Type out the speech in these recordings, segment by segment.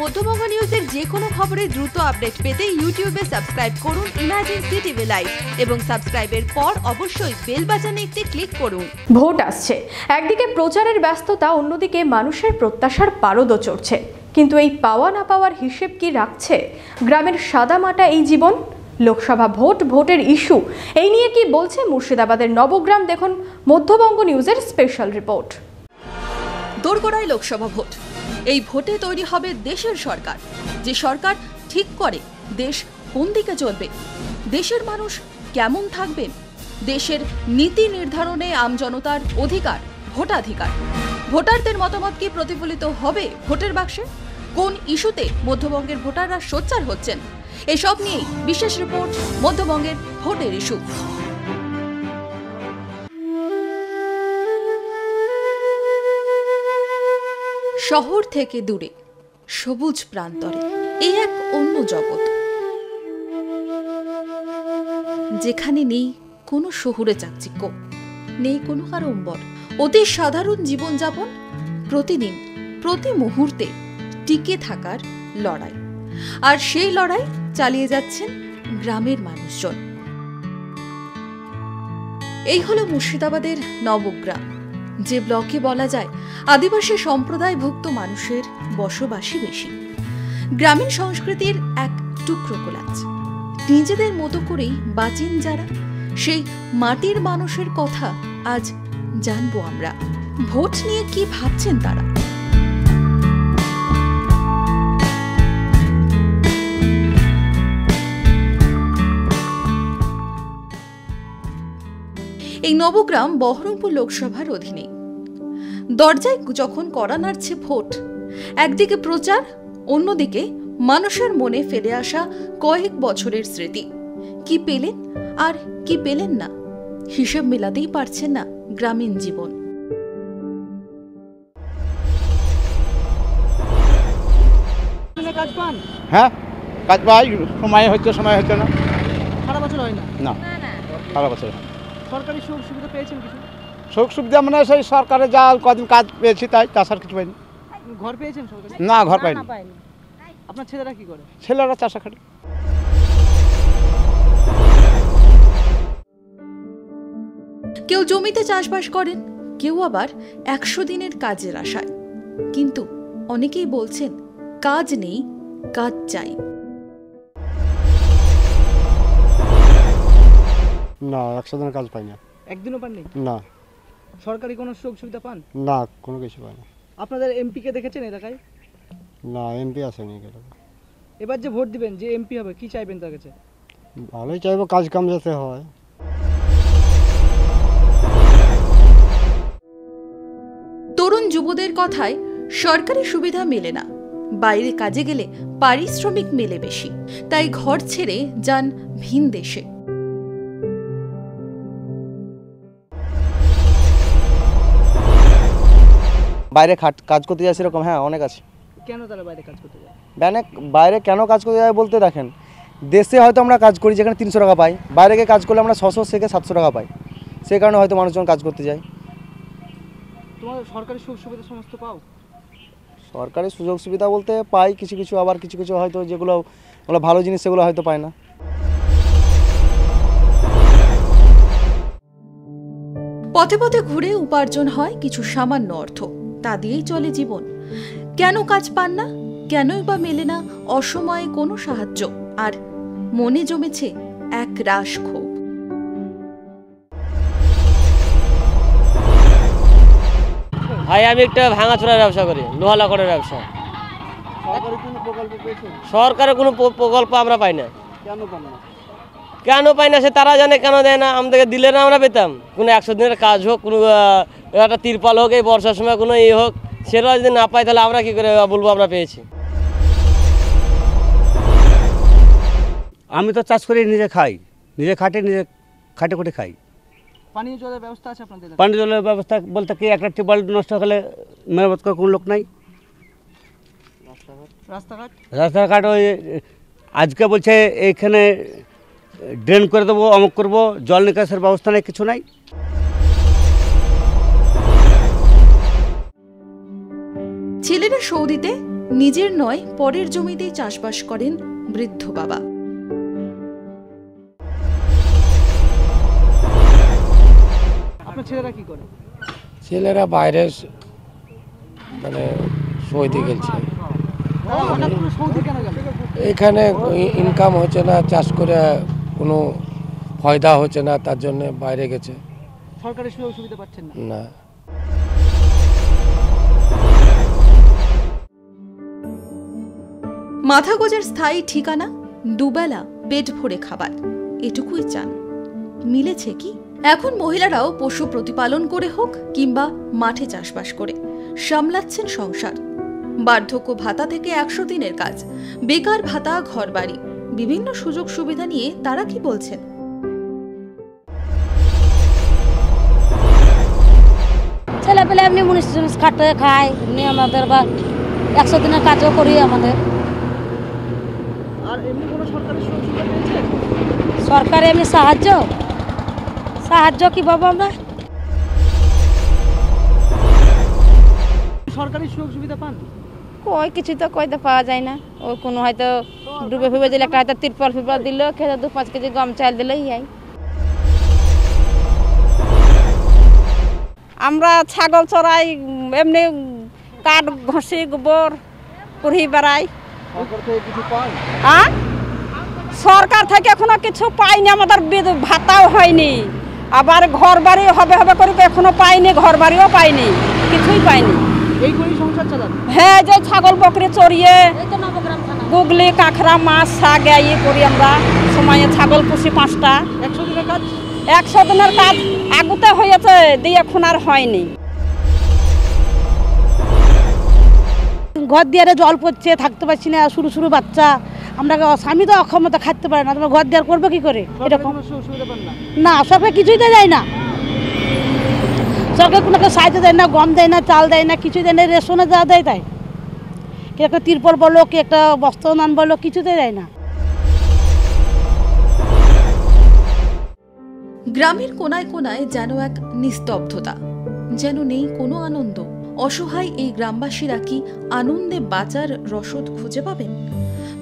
মধ্যবঙ্গ নিউজের যে কোনো খবরের দ্রুত আপডেট পেতে ইউটিউবে সাবস্ক্রাইব করুন ইমাজিন সিটিভি লাইভ এবং সাবস্ক্রাইবের পর অবশ্যই বেল বাজানে একটি ক্লিক করুন। ভোট আসছে। একদিকে প্রচারের ব্যস্ততা অন্যদিকে মানুষের প্রত্যাশার পারদও চড়ছে। কিন্তু এই পাওয়া না পাওয়ার হিসেব কি রাখছে? গ্রামের সাদামাটা এই জীবন? লোকসভা ভোট ভোটের ইস্যু। এই নিয়ে কি বলছে মুর্শিদাবাদের নবগ্রাম? দেখুন মধ্যবঙ্গ নিউজের স্পেশাল রিপোর্ট। দোরগোড়ায় লোকসভা ভোট। এই ভোটে তৈরি হবে দেশের সরকার। যে সরকার ঠিক করে দেশ কোন দিকে চলবে, দেশের মানুষ কেমন থাকবেন, দেশের নীতি নির্ধারণে আমজনতার অধিকার, ভোটাধিকার। ভোটারদের মতামত কি প্রতিফলিত হবে ভোটের বাক্সে? কোন ইস্যুতে মধ্যবঙ্গের ভোটাররা সোচ্চার হচ্ছেন? এসব নিয়েই বিশেষ রিপোর্ট মধ্যবঙ্গের ভোটের ইস্যু। শহর থেকে দূরে, সবুজ প্রান্তরে, এই এক অন্য জগৎ। যেখানে নেই কোনো শহুরে চাকচিক্য, নেই কোনো আড়ম্বর অতি সাধারণ জীবনযাপন প্রতিদিন, প্রতি মুহূর্তে টিকে থাকার লড়াই। আর সেই লড়াই চালিয়ে যাচ্ছেন গ্রামের মানুষজন। এই হলো মুর্শিদাবাদের নবগ্রাম। যে ব্লকে বলা যায়, আদিবাসী সম্প্রদায়ভুক্ত মানুষের বসবাসই বেশি। গ্রামীণ সংস্কৃতির এক টুকরো কোলাজ। নিজেদের মতো করেই বাঁচেন যারা, সেই মাটির মানুষের কথা আজ জানব আমরা। ভোট নিয়ে কি ভাবছেন তারা? এই নবগ্রাম বহরমপুর লোকসভার অধীনে দরজায় যখন করা নাড়ছে ভোট একদিকে প্রচার অন্যদিকে মানুষের মনে ফেলে আসা কয়েক বছরের স্মৃতি। কি পেলেন আর কি পেলেন না? হিসেব মেলাতেই পারছেন না গ্রামীণ জীবন। হ্যাঁ কাজ পাই সময় হচ্ছে সময় হচ্ছে না। সারা বছর হয় না? না সারা বছর সরকারি সুযোগ সুবিধা পেয়েছেন কিছু? সুখ সুবিধা মানে সেই সরকারে যা কদিন কাজ পেয়েছি তাই তাছাড়া কিছু পাইনি। ঘর পেয়েছেন সরকারি? না ঘর পাইনি। আপনার ছেলেরা কি করে? ছেলেরা চাষা খাটে কেউ জমিতে চাষবাস করেন কেউ আবার একশো দিনের কাজের আশায়। কিন্তু অনেকেই বলছেন কাজ নেই কাজ চাই। না একশো দিনের কাজ পাই না। একদিনও পাননি? না। সরকারি কোনো সুযোগ সুবিধা পান? না কোনো কিছু পাই না। আপনাদের এমপিকে দেখেছেন এলাকায়? না এমপি আসেনি এখানে। এবার যে ভোট দিবেন যে এমপি হবে কি চাইবেন তার কাছে? ভালোই চাইব কাজ কাম যাতে হয়। তরুণ যুবদের কথায় সরকারি সুবিধা মেলে না। বাইরে কাজে গেলে পারিশ্রমিক মেলে বেশি। তাই ঘর ছেড়ে যান ভিন দেশে। বাইরে খাট কাজ করতে যায় সেরকম হ্যাঁ অনেক আছে। কেন তারা বাইরে কাজ করতে যায়? ব্যানে বাইরে কেন কাজ করতে যায় বলতে দেখেন দেশে হয়তো আমরা কাজ করি যেখানে তিনশো টাকা পাই বাইরে গিয়ে কাজ করলে আমরা ছশো থেকে সাতশো টাকা পাই। সেই কারণে হয়তো মানুষজন কাজ করতে যায়। তোমাদের সরকারি সুযোগ সুবিধা সমস্ত পাও? সরকারি সুযোগ সুবিধা বলতে পাই কিছু কিছু আবার কিছু কিছু হয়তো যেগুলো ওগুলো ভালো জিনিস সেগুলো হয়তো পায় না। পথে পথে ঘুরে উপার্জন হয় কিছু সামান্য অর্থ। তা দিয়েই চলে জীবন। কেন কাজ পান না? কেনই বা মেলে না অসময়ে কোনো সাহায্য? আর মনে জমেছে এক রাশ ক্ষোভ ভাই আমি একটা ভাঙাচোরা ব্যবসা করি লোহা লাকড়ের ব্যবসা। সরকারি কোনো প্রকল্প সরকারের কোনো প্রকল্প আমরা পাই না। কেন পান না? কেন পাই না সে তারা জানে কেন দেয় না? আমাদেরকে দিলে না আমরা পেতাম। কোনো একশো দিনের কাজ হোক কোনো একটা তিরপাল হোক এই বর্ষার সময় কোনো ইয়ে হোক সেটা যদি না পাই তাহলে আমরা কি করে বলব আমরা পেয়েছি? আমি তো চাষ করে নিজে খাই। নিজে খাটে নিজে খাটে খুঁটে খাই। পানীয় জলের ব্যবস্থা আছে আপনাদের এলাকায়? জলের ব্যবস্থা বলতে কি একটা টিউবওয়েল নষ্ট হলে মেরামত করার কোনো লোক নাই? রাস্তাঘাট? রাস্তাঘাট ওই আজকে বলছে এইখানে ড্রেন করে দেবো অমুক করব জল নিকাশের ব্যবস্থা নেই কিছু নাই। ছেলেরা সৌদিতে নিজের নয় পরের জমিতেই চাষবাস করেন বৃদ্ধ বাবা। আপনার ছেলেরা কি করে? ছেলেরা বাইরে স- মানে সৌদি গেছে এখানে ইনকাম হচ্ছে না চাষ করে কোনো ফয়দা হচ্ছে না তার জন্য বাইরে গেছে। সরকারি সুযোগ সুবিধা পাচ্ছেন না। না। মাথা গোজার স্থায়ী ঠিকানা দুবেলা পেট ভরে খাবার। এটুকুই চান। মিলেছে কি? এখন মহিলারাও পশু প্রতিপালন করে হোক কিংবা মাঠে চাষবাস করে সামলাচ্ছেন সংসার। বার্ধক্য ভাতা থেকে একশো দিনের কাজ বেকার ভাতা ঘরবাড়ি। বিভিন্ন সুযোগ সুবিধা নিয়ে তারা কি বলছেন? ছেলে পেলে এমনি মুনিশ টুনিশ খাটে খায়। এমনি আমাদের বা একশো দিনের কাজও করি আমাদের। আর এমনি কোনো সরকারি সুযোগ সুবিধা পেয়েছে? সরকারে এমনি সাহায্য? সাহায্য কী পাবো আমরা? সরকারি সুযোগ সুবিধা পান? কই কিছু তো কইতে পাওয়া যায় না। ও কোনো হয়তো ডুবে ফুবে দিলে একটা তিরপল ফিরপল দিল খেতে দু পাঁচ কেজি গম চাল দিলেই যাই আমরা ছাগল চড়াই এমনি কাঠ ঘষি গোবর কুড়ি বেড়াই। সরকার থেকে হ্যাঁ সরকার থেকে এখনও কিছু পাইনি আমাদের ভাতাও হয়নি। আবার ঘর বাড়ি হবে হবে করে এখনও পাইনি ঘর বাড়িও পাইনি কিছুই পাইনি। হ্যাঁ যে ছাগল বকরি চড়িয়ে গুগলি কাঁকড়া মাছ শাক ইয়ে করি আমরা। সময়ে ছাগল পুষি পাঁচটা। একশো দিনের কাজ? একশো দিনের কাজ আগুতে হয়েছে দিয়ে এখন আর হয়নি। ঘর দিয়ে জল পড়ছে থাকতে পারছি না শুরু শুরু বাচ্চা। আমরা স্বামী তো অক্ষমতা খাইতে পারে না তোমার ঘর দেওয়ার করব কি করে? এরকম। না? সরকার কিছুই তো দেয় না। সরকার কোনো সাহায্য দেয় না গম দেয় না চাল দেয় না কিছুই দেয় না রেশনে যা দেয় তাই। কি একটা তিরপল বলো কি একটা বস্ত্রদান বলো কিছুতে দেয় না। গ্রামের কোনায় কোনায় যেন এক নিস্তব্ধতা, যেন নেই কোনো আনন্দ। অসহায় এই গ্রামবাসীরা কি আনন্দে বাঁচার রসদ খুঁজে পাবেন?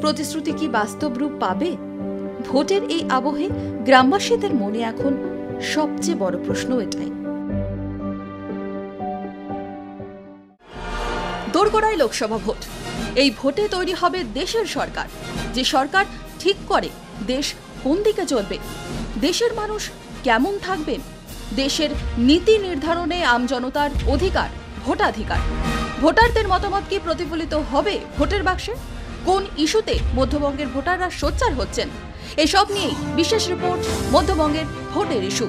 প্রতিশ্রুতি কি বাস্তব রূপ পাবে? ভোটের এই আবহে গ্রামবাসীদের মনে এখন সবচেয়ে বড় প্রশ্ন এটাই। দোরগোড়ায় লোকসভা ভোট। এই ভোটে তৈরি হবে দেশের সরকার। যে সরকার ঠিক করে দেশ কোন দিকে চলবে, দেশের মানুষ কেমন থাকবেন দেশের নীতি নির্ধারণে আমজনতার অধিকার, ভোটাধিকার। ভোটারদের মতামত কি প্রতিফলিত হবে ভোটের বাক্সে? কোন ইস্যুতে মধ্যবঙ্গের ভোটাররা সোচ্চার হচ্ছেন? এসব নিয়েই বিশেষ রিপোর্ট মধ্যবঙ্গের ভোটের ইস্যু।